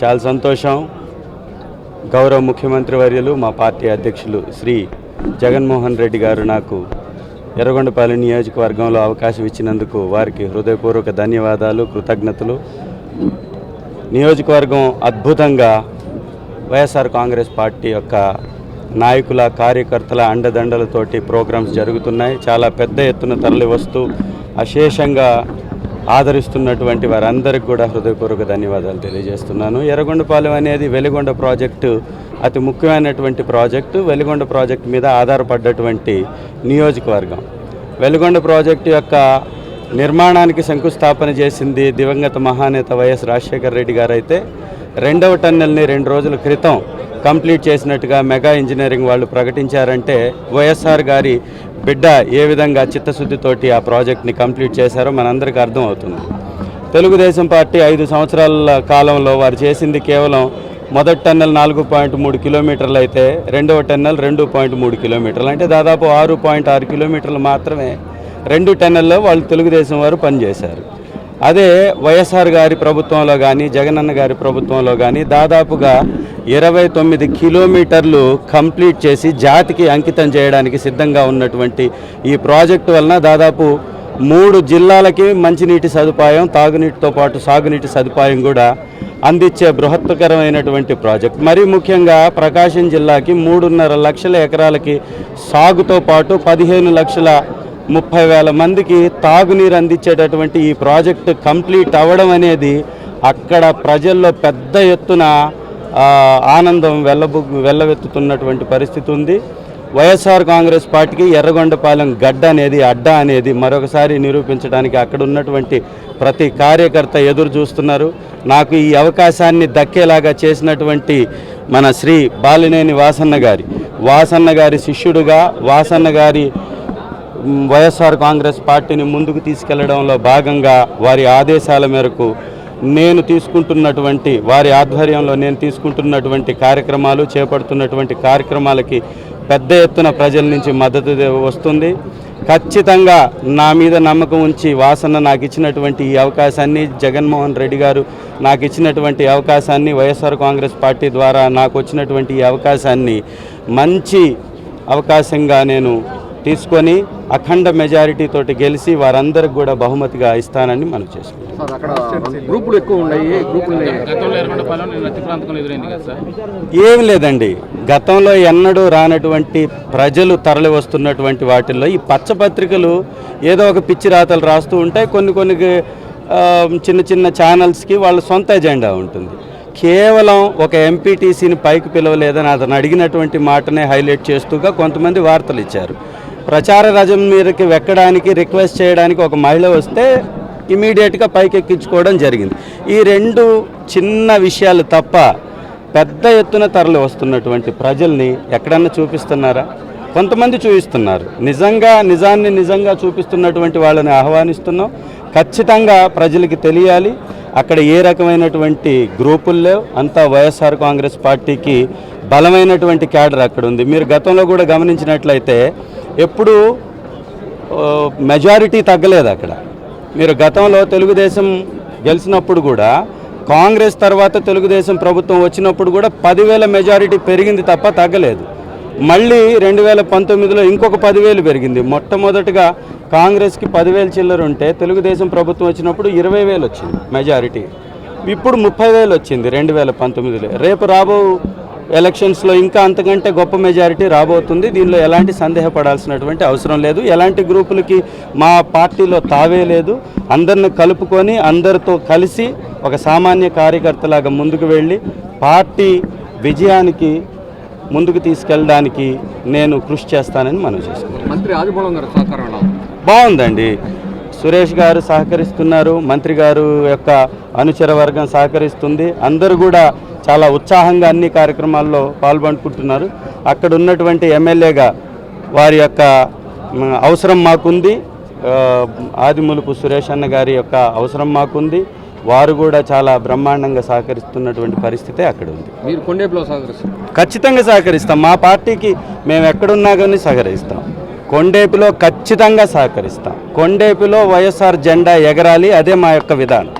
చాలా సంతోషం. గౌరవ ముఖ్యమంత్రి వర్యులు మా పార్టీ అధ్యక్షులు శ్రీ జగన్మోహన్ రెడ్డి గారు నాకు ఎర్రగొండపాలెం నియోజకవర్గంలో అవకాశం ఇచ్చినందుకు వారికి హృదయపూర్వక ధన్యవాదాలు కృతజ్ఞతలు. నియోజకవర్గం అద్భుతంగా వైఎస్ఆర్ కాంగ్రెస్ పార్టీ యొక్క నాయకుల కార్యకర్తల అండదండలతోటి ప్రోగ్రామ్స్ జరుగుతున్నాయి. చాలా పెద్ద ఎత్తున తరలి వస్తూ అశేషంగా ఆదరిస్తున్నటువంటి వారందరికీ కూడా హృదయపూర్వక ధన్యవాదాలు తెలియజేస్తున్నాను. ఎర్రగొండపాలెం అనేది వెలిగొండ ప్రాజెక్టు అతి ముఖ్యమైనటువంటి ప్రాజెక్టు. వెలిగొండ ప్రాజెక్టు మీద ఆధారపడ్డటువంటి నియోజకవర్గం. వెలిగొండ ప్రాజెక్టు యొక్క నిర్మాణానికి శంకుస్థాపన చేసింది దివంగత మహానేత వైఎస్ రాజశేఖర రెడ్డి గారు అయితే రెండవ టన్నెల్ని రెండు రోజుల క్రితం కంప్లీట్ చేసినట్టుగా మెగా ఇంజనీరింగ్ వాళ్ళు ప్రకటించారంటే వైఎస్ఆర్ గారి బిడ్డ ఏ విధంగా చిత్తశుద్ధితోటి ఆ ప్రాజెక్ట్ని కంప్లీట్ చేశారో మనందరికీ అర్థమవుతుంది. తెలుగుదేశం పార్టీ ఐదు సంవత్సరాల కాలంలో వారు చేసింది కేవలం మొదటి టన్నెల్ నాలుగు పాయింట్ మూడు కిలోమీటర్లు అయితే రెండవ టన్నెల్ రెండు పాయింట్ మూడు కిలోమీటర్లు. అంటే దాదాపు ఆరు పాయింట్ ఆరు కిలోమీటర్లు మాత్రమే రెండు టన్నెల్లో వాళ్ళు తెలుగుదేశం వారు పనిచేశారు. అదే వైఎస్ఆర్ గారి ప్రభుత్వంలో కానీ జగనన్న గారి ప్రభుత్వంలో కానీ దాదాపుగా ఇరవై తొమ్మిది కిలోమీటర్లు కంప్లీట్ చేసి జాతికి అంకితం చేయడానికి సిద్ధంగా ఉన్నటువంటి ఈ ప్రాజెక్టు వలన దాదాపు మూడు జిల్లాలకి మంచినీటి సదుపాయం తాగునీటితో పాటు సాగునీటి సదుపాయం కూడా అందించే బృహత్కరమైనటువంటి ప్రాజెక్ట్. మరీ ముఖ్యంగా ప్రకాశం జిల్లాకి మూడున్నర లక్షల ఎకరాలకి సాగుతో పాటు పదిహేను లక్షల ముప్పై వేల మందికి తాగునీరు అందించేటటువంటి ఈ ప్రాజెక్టు కంప్లీట్ అవ్వడం అనేది అక్కడ ప్రజల్లో పెద్ద ఎత్తున ఆనందం వెళ్ళబు వెళ్ళవెత్తుతున్నటువంటి పరిస్థితి ఉంది. వైఎస్ఆర్ కాంగ్రెస్ పార్టీకి ఎర్రగొండపాలెం గడ్డ అనేది అడ్డ అనేది మరొకసారి నిరూపించడానికి అక్కడ ఉన్నటువంటి ప్రతి కార్యకర్త ఎదురు చూస్తున్నారు. నాకు ఈ అవకాశాన్ని దక్కేలాగా చేసినటువంటి మన శ్రీ బాలినేని వాసన్న గారి వాసన్న గారి శిష్యుడుగా వాసన్న గారి వైఎస్ఆర్ కాంగ్రెస్ పార్టీని ముందుకు తీసుకెళ్ళడంలో భాగంగా వారి ఆదేశాల మేరకు నేను తీసుకుంటున్నటువంటి వారి ఆధ్వర్యంలో నేను తీసుకుంటున్నటువంటి కార్యక్రమాలు చేపడుతున్నటువంటి కార్యక్రమాలకి పెద్ద ఎత్తున ప్రజల నుంచి మద్దతు వస్తుంది. ఖచ్చితంగా నా మీద నమ్మకం ఉంచి వాసన నాకు ఇచ్చినటువంటి ఈ అవకాశాన్ని జగన్మోహన్ రెడ్డి గారు నాకు ఇచ్చినటువంటి అవకాశాన్ని వైఎస్ఆర్ కాంగ్రెస్ పార్టీ ద్వారా నాకు వచ్చినటువంటి ఈ అవకాశాన్ని మంచి అవకాశంగా నేను తీసుకొని అఖండ మెజారిటీ తోటి గెలిచి వారందరికి కూడా బహుమతిగా ఇస్తానని మనం చేసుకుంటాం సార్ అక్కడ గ్రూపులు ఎక్కువ ఉన్నాయి గ్రూపుల్ని గతంలో ఎర్రగొండపాలెం నేను నత్తి ప్రాంతంలో ఎదురైంది కదా సార్. ఏం లేదండి. గతంలో ఎన్నడూ రానటువంటి ప్రజలు తరలి వస్తున్నటువంటి వాటిల్లో ఈ పచ్చపత్రికలు ఏదో ఒక పిచ్చి రాతలు రాస్తూ ఉంటాయి. కొన్ని కొన్ని చిన్న చిన్న ఛానల్స్కి వాళ్ళ సొంత ఎజెండా ఉంటుంది. కేవలం ఒక ఎంపీటీసీని పైకి పిలవలేదని అతను అడిగినటువంటి మాటనే హైలైట్ చేస్తూగా కొంతమంది వార్తలు ఇచ్చారు. ప్రచార రజం మీదకి వెక్కడానికి రిక్వెస్ట్ చేయడానికి ఒక మహిళ వస్తే ఇమీడియట్గా పైకి ఎక్కించుకోవడం జరిగింది. ఈ రెండు చిన్న విషయాలు తప్ప పెద్ద ఎత్తున తరలి వస్తున్నటువంటి ప్రజల్ని ఎక్కడన్నా చూపిస్తున్నారా? కొంతమంది చూపిస్తున్నారు. నిజంగా నిజాన్ని నిజంగా చూపిస్తున్నటువంటి వాళ్ళని ఆహ్వానిస్తున్నాం. ఖచ్చితంగా ప్రజలకి తెలియాలి. అక్కడ ఏ రకమైనటువంటి గ్రూపులు లేవు. అంతా వైఎస్ఆర్ కాంగ్రెస్ పార్టీకి బలమైనటువంటి క్యాడర్ అక్కడ ఉంది. మీరు గతంలో కూడా గమనించినట్లయితే ఎప్పుడూ మెజారిటీ తగ్గలేదు అక్కడ. మీరు గతంలో తెలుగుదేశం గెలిచినప్పుడు కూడా కాంగ్రెస్ తర్వాత తెలుగుదేశం ప్రభుత్వం వచ్చినప్పుడు కూడా పదివేల మెజారిటీ పెరిగింది తప్ప తగ్గలేదు. మళ్ళీ రెండు వేల పంతొమ్మిదిలో ఇంకొక పదివేలు పెరిగింది. మొట్టమొదటిగా కాంగ్రెస్కి పదివేలు చిల్లర ఉంటే తెలుగుదేశం ప్రభుత్వం వచ్చినప్పుడు ఇరవై వేలు వచ్చింది మెజారిటీ ఇప్పుడు ముప్పై వేలు వచ్చింది రెండు వేల పంతొమ్మిదిలో. రేపు రాబో ఎలక్షన్స్లో ఇంకా అంతకంటే గొప్ప మెజారిటీ రాబోతుంది. దీనిలో ఎలాంటి సందేహపడాల్సినటువంటి అవసరం లేదు. ఎలాంటి గ్రూపులకి మా పార్టీలో తావే లేదు. అందరిని కలుపుకొని అందరితో కలిసి ఒక సామాన్య కార్యకర్తలాగా ముందుకు వెళ్ళి పార్టీ విజయానికి ముందుకు తీసుకెళ్ళడానికి నేను కృషి చేస్తానని మనం చేసుకుంటాం మంత్రి ఆదిమూలం గారి సహకారం? బాగుందండి. సురేష్ గారు సహకరిస్తున్నారు. మంత్రి గారు యొక్క అనుచర వర్గం సహకరిస్తుంది. అందరూ కూడా చాలా ఉత్సాహంగా అన్ని కార్యక్రమాల్లో పాల్గొనుకుంటున్నారు అక్కడ ఉన్నటువంటి ఎమ్మెల్యేగా వారి యొక్క అవసరం మాకుంది. ఆదిమూలపు సురేష్ అన్న గారి యొక్క అవసరం మాకుంది. వారు కూడా చాలా బ్రహ్మాండంగా సహకరిస్తున్నటువంటి పరిస్థితే అక్కడ ఉంది. మీరు కొండేపులో సహకరిస్తారు. ఖచ్చితంగా సహకరిస్తాం. మా పార్టీకి మేము ఎక్కడున్నా కానీ సహకరిస్తాం. కొండేపులో ఖచ్చితంగా సహకరిస్తాం. కొండేపులో వైఎస్ఆర్ జెండా ఎగరాలి అదే మా యొక్క విధానం.